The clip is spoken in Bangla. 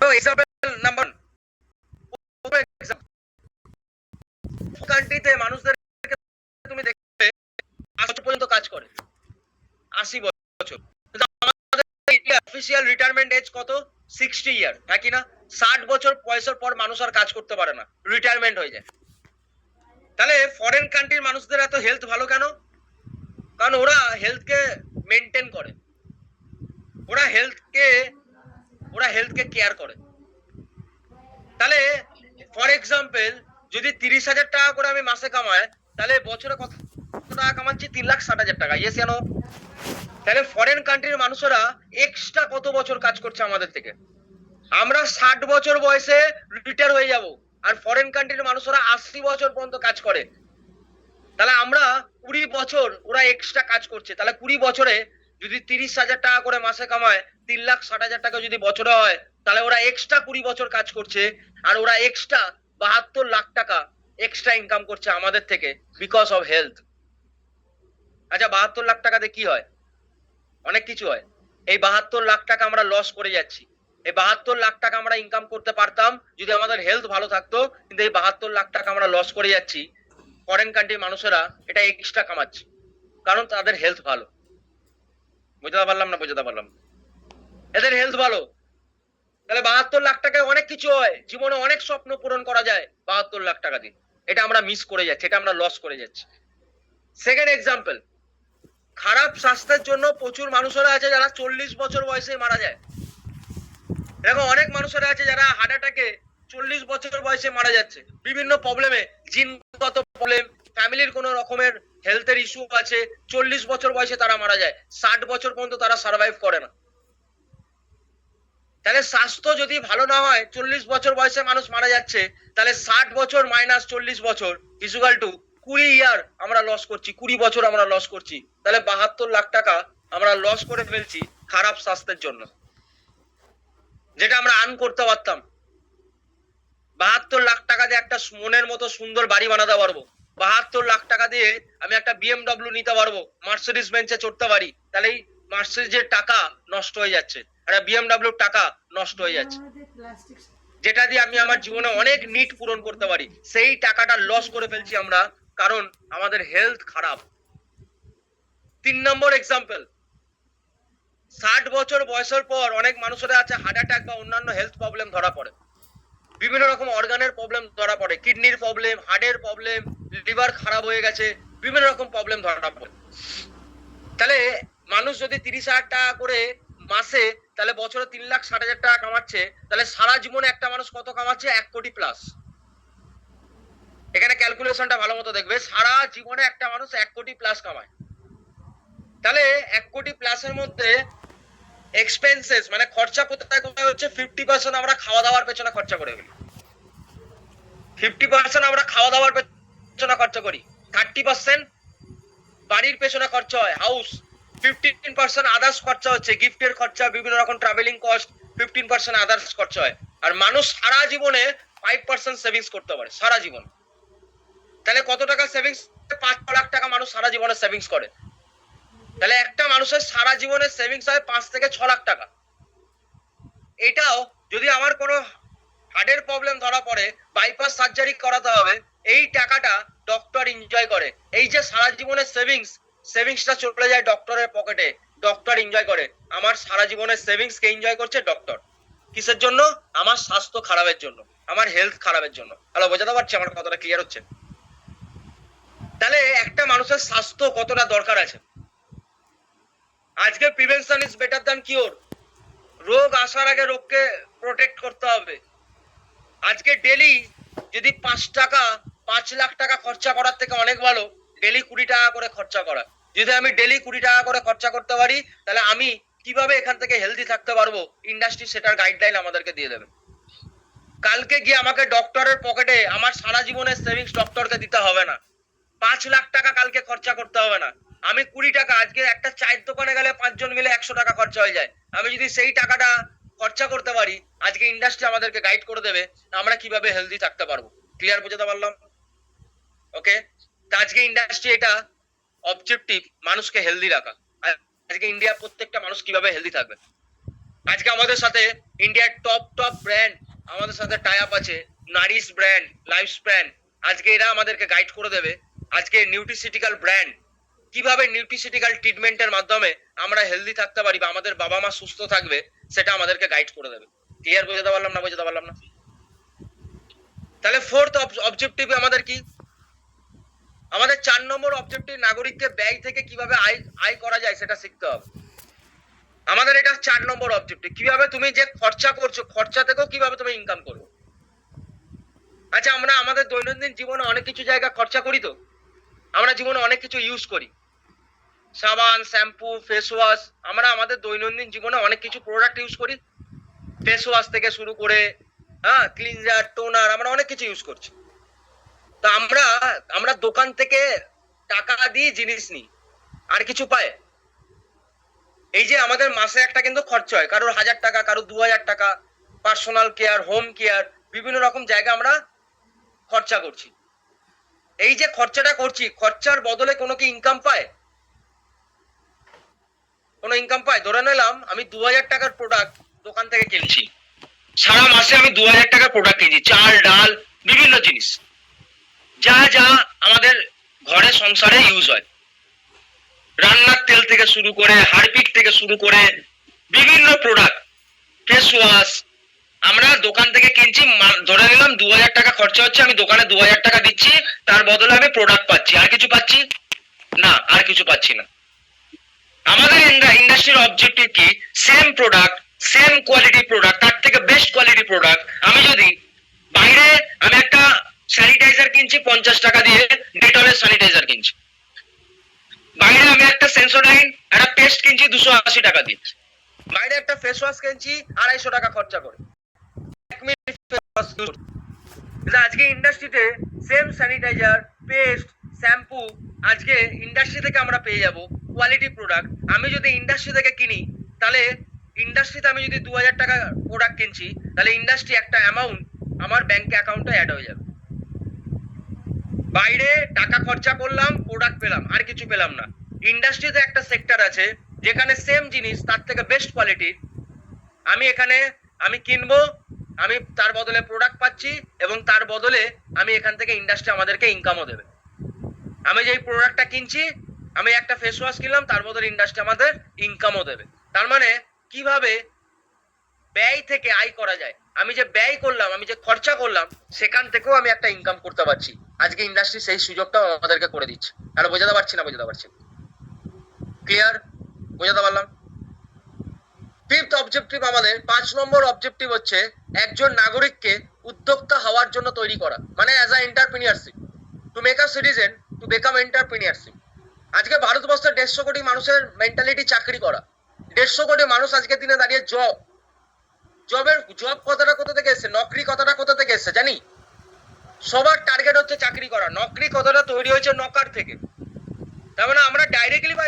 এক্সাম্পল নাম্বার কান্ট্রিতে মানুষদেরকে তুমি দেখবে আশি পর্যন্ত কাজ করে। আশি বছর। আমাদের অফিসিয়াল রিটায়ারমেন্ট এজ কত? সিক্সটি ইয়ার হ্যাঁ কি না? ষাট বছর বয়সের পর মানুষ আর কাজ করতে পারে না। রিটায়ারমেন্ট হয়ে যায়। তাহলে ফরেন কান্ট্রির মানুষদের এত হেলথ ভালো কেন? কারণ ওরা হেলথকে মেনটেন করে। ওরা হেলথকে ওরা হেলথকে কেয়ার করে। তাহলে ফর এক্সাম্পল যদি তিরিশ হাজার টাকা করে আমি মাসে কামাই, তাহলে বছরে কত টাকা কামাচ্ছি? তিন লাখ ষাট হাজার টাকা। ইয়েস জানো তাহলে ফরেন কান্ট্রির মানুষেরা এক্সট্রা কত বছর কাজ করছে আমাদের থেকে? আমরা ষাট বছর বয়সে রিটায়ার হয়ে যাব। আর ফরেন কান্ট্রির মানুষেরা আশি বছর পর্যন্ত কাজ করে। তাহলে আমরা কুড়ি বছর ওরা এক্সট্রা কাজ করছে। তাহলে কুড়ি বছরে যদি তিরিশ হাজার টাকা করে মাসে কামায়, তিন লাখ, ষাট হাজার টাকা যদি বছরে হয়, তাহলে ওরা এক্সট্রা কুড়ি বছর কাজ করছে, আর ওরা এক্সট্রা বাহাত্তর লাখ টাকা এক্সট্রা ইনকাম করছে আমাদের থেকে বিকজ অফ হেলথ আচ্ছা বাহাত্তর লাখ টাকাতে কি হয়? অনেক কিছু হয়। এই বাহাত্তর লাখ টাকা আমরা লস করে যাচ্ছি। এই বাহাত্তর লাখ টাকা আমরা ইনকাম করতে পারতাম যদি আমাদের হেলথ ভালো থাকতো, কিন্তু এই বাহাত্তর লাখ টাকা আমরা লস করে যাচ্ছি। ফরেন কান্ট্রির মানুষেরা এটা এক্সট্রা কামাচ্ছে, কারণ তাদের হেলথ ভালো। বুঝতে পারলাম না বোঝাতে পারলাম এদের হেলথ ভালো। তাহলে বাহাত্তর লাখ টাকায় অনেক কিছু হয়। জীবনে অনেক স্বপ্ন পূরণ করা যায় বাহাত্তর লাখ টাকা দিয়ে। এটা আমরা মিস করে যাচ্ছি, এটা আমরা লস করে যাচ্ছি। সেকেন্ড এক্সাম্পল খারাপ স্বাস্থ্যের জন্য প্রচুর মানুষেরা আছে যারা চল্লিশ বছর বয়সে মারা যায়। এরকম অনেক মানুষেরা আছে যারা হার্ট অ্যাটাকে চল্লিশ বছর বয়সে মারা যাচ্ছে। বিভিন্ন প্রবলেমে জিনগত প্রবলেম ফ্যামিলির কোনো রকমের হেলথের ইস্যু আছে, চল্লিশ বছর বয়সে তারা মারা যায়, ষাট বছর পর্যন্ত তারা সার্ভাইভ করে না। তাহলে স্বাস্থ্য যদি ভালো না হয়, চল্লিশ বছর বয়সে মানুষ মারা যাচ্ছে, তাহলে ষাট বছর মাইনাস চল্লিশ বছর ইজুগাল টু কুড়ি ইয়ার আমরা লস করছি, কুড়ি বছর আমরা লস করছি। তাহলে বাহাত্তর লাখ টাকা আমরা লস করে ফেলছি খারাপ স্বাস্থ্যের জন্য। যেটা আমরা আর্ন করতে পারতাম। বাহাত্তর লাখ টাকা দিয়ে একটা মনের মতো সুন্দর বাড়ি বানাতে পারব। বাহাত্তর লাখ টাকা দিয়ে আমি একটা বিএমডব্লিউ নিতে পারব। মার্সিডিস বেঞ্চে চড়তে পারি। তাহলে এই মার্সিডিজের টাকা নষ্ট হয়ে যাচ্ছে। আর বিএমডব্লিউর টাকা নষ্ট হয়ে যাচ্ছে। যেটা দিয়ে আমি আমার জীবনে অনেক নিট পূরণ করতে পারি। সেই টাকাটা লস করে ফেলছি আমরা। কারণ আমাদের হেলথ খারাপ। তিন নম্বর এক্সাম্পল ষাট বছর বয়সের পর অনেক মানুষেরা আছে হার্ট অ্যাটাক বা অন্যান্য হেলথ প্রবলেম ধরা পড়ে। বিভিন্ন রকম অর্গানের প্রবলেম ধরা পড়ে। কিডনির প্রবলেম হার্টের প্রবলেম লিভার খারাপ হয়ে গেছে, বিভিন্ন রকম প্রবলেম ধরা পড়ে। তাহলে মানুষ যদি তিরিশ হাজার টাকা করে মাসে, তাহলে বছরে তিন লাখ, ষাট হাজার টাকা কামাচ্ছে, তাহলে সারা জীবনে একটা মানুষ কত কামাচ্ছে? এক কোটি প্লাস এখানে ক্যালকুলেশনটা ভালো মতো দেখবে, সারা জীবনে একটা মানুষ এক কোটি প্লাস কামায়। তাহলে এক কোটি প্লাসের মধ্যে এক্সপেন্সেস মানে খরচা কোথায় কোথায় হচ্ছে? ফিফটি পার্সেন্ট আমরা খাওয়া দাওয়ার পেছনে খরচা করে ফেলি। ফিফটি পার্সেন্ট আমরা খাওয়া দাওয়ার পেছনে খরচা করি। থার্টি পার্সেন্ট বাড়ির পেছনে খরচা হয় হাউস ফিফটিন পার্সেন্ট আদার্স খরচা হচ্ছে গিফটের খরচা বিভিন্ন রকম travelling cost fifteen percent others খরচা হয়। আর মানুষ সারা জীবনে ফাইভ পার্সেন্ট সেভিংস করতে পারে, সারা জীবন। তাহলে কত টাকা সেভিংস পাঁচ লাখ টাকা মানুষ সারা জীবনে সেভিংস করে। তাহলে একটা মানুষের সারা জীবনে সেভিংস হয় পাঁচ থেকে ছ লাখ টাকা। এটাও যদি আমার কোনো হার্টের প্রবলেম ধরা পড়ে বাইপাস সার্জারি করাতে হবে, এই টাকাটা ডক্টর এনজয় করে। এই যে সারা জীবনের সেভিংস সেভিংসটা চলে যায় ডক্টরের পকেটে ডক্টর এনজয় করে। আমার সারা জীবনের সেভিংস কে এনজয় করছে ডক্টর কিসের জন্য? আমার স্বাস্থ্য খারাপের জন্য। আমার হেলথ খারাপের জন্য। হ্যালো বোঝাতে পারছি আমার কথাটা ক্লিয়ার হচ্ছে? তাহলে একটা মানুষের স্বাস্থ্য কতটা দরকার আছে? আজকে prevention is better than cure রোগ আসার আগে রোগকে প্রোটেক্ট করতে হবে। আজকে ডেলি যদি পাঁচ টাকা পাঁচ লাখ টাকা খরচা করার থেকে অনেক ভালো, ডেলি কুড়ি টাকা করে খরচা করা। যদি আমি ডেলি কুড়ি টাকা করে খরচা করতে পারি, তাহলে আমি কীভাবে এখান থেকে হেলদি থাকতে পারব? ইন্ডাস্ট্রি সেটার গাইডলাইন আমাদেরকে দিয়ে দেবে। কালকে গিয়ে আমাকে ডক্টরের পকেটে আমার সারা জীবনের সেভিংস ডক্টরকে দিতে হবে না। পাঁচ লাখ টাকা কালকে খরচা করতে হবে না। আমি কুড়ি টাকা, আজকে একটা চায়ের দোকানে গেলে পাঁচজন মিলে একশো টাকা খরচা হয়ে যায়। আমি যদি সেই টাকাটা খরচা করতে পারি, আজকে ইন্ডাস্ট্রি আমাদেরকে গাইড করে দেবে আমরা কীভাবে হেলদি থাকতে পারব। ক্লিয়ার বোঝাতে পারলাম? ওকে আজকে ইন্ডাস্ট্রি এটা অবজেক্টিভ মানুষকে হেলদি রাখা। আজকে ইন্ডিয়া প্রত্যেকটা মানুষ কীভাবে হেলদি থাকবে? আজকে আমাদের সাথে ইন্ডিয়ার টপ টপ ব্র্যান্ড আমাদের সাথে টাই আপ আছে নারিশ ব্র্যান্ড লাইফ ব্র্যান্ড আজকে এরা আমাদেরকে গাইড করে দেবে আজকে নিউট্রিসিটিক্যাল ব্র্যান্ড কীভাবে নিউট্রিসিটিক্যাল ট্রিটমেন্টের মাধ্যমে আমরা হেলদি থাকতে পারি বা আমাদের বাবা মা সুস্থ থাকবে, সেটা আমাদেরকে গাইড করে দেবে। ক্লিয়ার বোঝাতে পারলাম না, বোঝাতে পারলাম না? তাহলে ফোর্থ অবজেক্টিভ আমাদের কি? আমাদের চার নম্বর অবজেক্টিভ নাগরিককে ব্যয় থেকে কীভাবে আয় আয় করা যায় সেটা শিখতে হবে। আমাদের এটা চার নম্বর অবজেক্টিভ কীভাবে তুমি যে খরচা করছ, খরচা থেকেও কীভাবে তুমি ইনকাম করবে? আচ্ছা আমরা আমাদের দৈনন্দিন জীবনে অনেক কিছু জায়গা খরচা করি তো। আমরা জীবনে অনেক কিছু ইউজ করি। সাবান শ্যাম্পু ফেস ওয়াশ আমরা আমাদের দৈনন্দিন জীবনে অনেক কিছু প্রোডাক্ট ইউজ করি। ফেস ওয়াশ থেকে শুরু করে হ্যাঁ ক্লিনজার টোনার আমরা অনেক কিছু ইউজ করছি। তো আমরা আমরা দোকান থেকে টাকা দিয়ে জিনিস নিই। আর কিছু পায়। এই যে আমাদের মাসে একটা কিন্তু খরচা হয়। কারোর হাজার টাকা, কারোর দু হাজার টাকা পার্সোনাল কেয়ার হোম কেয়ার বিভিন্ন রকম জায়গা আমরা খরচা করছি। এই যে খরচাটা করছি, খরচার বদলে কোনো কি ইনকাম পায়? কোনো ইনকাম পায়? ধরে নিলাম, আমি দু হাজার টাকার প্রোডাক্ট দোকান থেকে কিনছি। সারা মাসে আমি দু হাজার টাকার প্রোডাক্ট কিনছি। চাল, ডাল, বিভিন্ন জিনিস। যা যা আমাদের ঘরে সংসারে ইউজ হয়। রান্নার তেল থেকে শুরু করে, হারপিক থেকে শুরু করে, বিভিন্ন প্রোডাক্ট ফেস ওয়াশ আমরা দোকান থেকে কিনছি ধরে নিলাম দু হাজার টাকা খরচা হচ্ছে, আমি দোকানে দু হাজার টাকা দিচ্ছি, তার বদলে আমি প্রোডাক্ট পাচ্ছি। আর কিছু পাচ্ছি? না, আর কিছু পাচ্ছি না। আমাদের ইন্ডাস্ট্রির অবজেক্টিভ কি? Same product same quality product তার থেকে বেস্ট কোয়ালিটি প্রোডাক্ট আমি যদি বাইরে আমি একটা স্যানিটাইজার কিনছি, পঞ্চাশ টাকা দিয়ে ডেটলের স্যানিটাইজার কিনছি। বাইরে আমি একটা সেন্সোডাইন একটা পেস্ট কিনছি, দুশো আশি টাকা দিয়ে। বাইরে একটা ফেস ওয়াশ কিনছি, আড়াইশো টাকা খরচা করে। আজকে ইন্ডাস্ট্রিতে সেম স্যানিটাইজার পেস্ট শ্যাম্পু আজকে ইন্ডাস্ট্রি থেকে আমরা পেয়ে যাব কোয়ালিটি প্রোডাক্ট আমি যদি ইন্ডাস্ট্রি থেকে কিনি, তাহলে ইন্ডাস্ট্রিতে আমি যদি দু হাজার টাকা প্রোডাক্ট কিনছি, তাহলে ইন্ডাস্ট্রি একটা অ্যামাউন্ট আমার ব্যাংক অ্যাকাউন্টে অ্যাড হয়ে যাবে। বাইরে টাকা খরচা করলাম প্রোডাক্ট পেলাম, আর কিছু পেলাম না। ইন্ডাস্ট্রিতে একটা সেক্টর আছে, যেখানে সেম জিনিস, তার থেকে বেস্ট কোয়ালিটির আমি এখানে, আমি কিনবো, আমি তার বদলে প্রোডাক্ট পাচ্ছি, এবং তার বদলে আমি এখান থেকে ইন্ডাস্ট্রি আমাদেরকে ইনকামও দেবে। আমি যেই প্রোডাক্টটা কিনছি, আমি একটা ফেস ওয়াশ কিনলাম, তার বদলে ইন্ডাস্ট্রি আমাদের ইনকামও দেবে। তার মানে কীভাবে ব্যয় থেকে আয় করা যায়? আমি যে ব্যয় করলাম, আমি যে খরচা করলাম, সেখান থেকেও আমি একটা ইনকাম করতে পারছি। আজকে ইন্ডাস্ট্রি সেই সুযোগটাও আমাদেরকে করে দিচ্ছে। আর বোঝাতে পারছি না বোঝাতে পারছি ক্লিয়ার বোঝাতে পারলাম? ফিফথ অবজেক্টিভ আমাদের, পাঁচ নম্বর অবজেক্টিভ হচ্ছে একজন নাগরিককে উদ্যোক্তা হওয়ার জন্য তৈরি করা। মানে as a entrepreneurship to make a citizen to become entrepreneurship আজকে ভারতবর্ষের দেড়শো কোটি মানুষের মেন্টালিটি চাকরি করা। দেড়শো কোটি মানুষ আজকের দিনে দাঁড়িয়ে জব জবের জব কথাটা কোথা থেকে এসছে? নকরি কথাটা কোথা থেকে এসছে? জানি? সবার টার্গেট হচ্ছে চাকরি করা। নকরি কথাটা তৈরি হয়েছে নকার থেকে। তার মানে আমরা ডাইরেক্টলি বা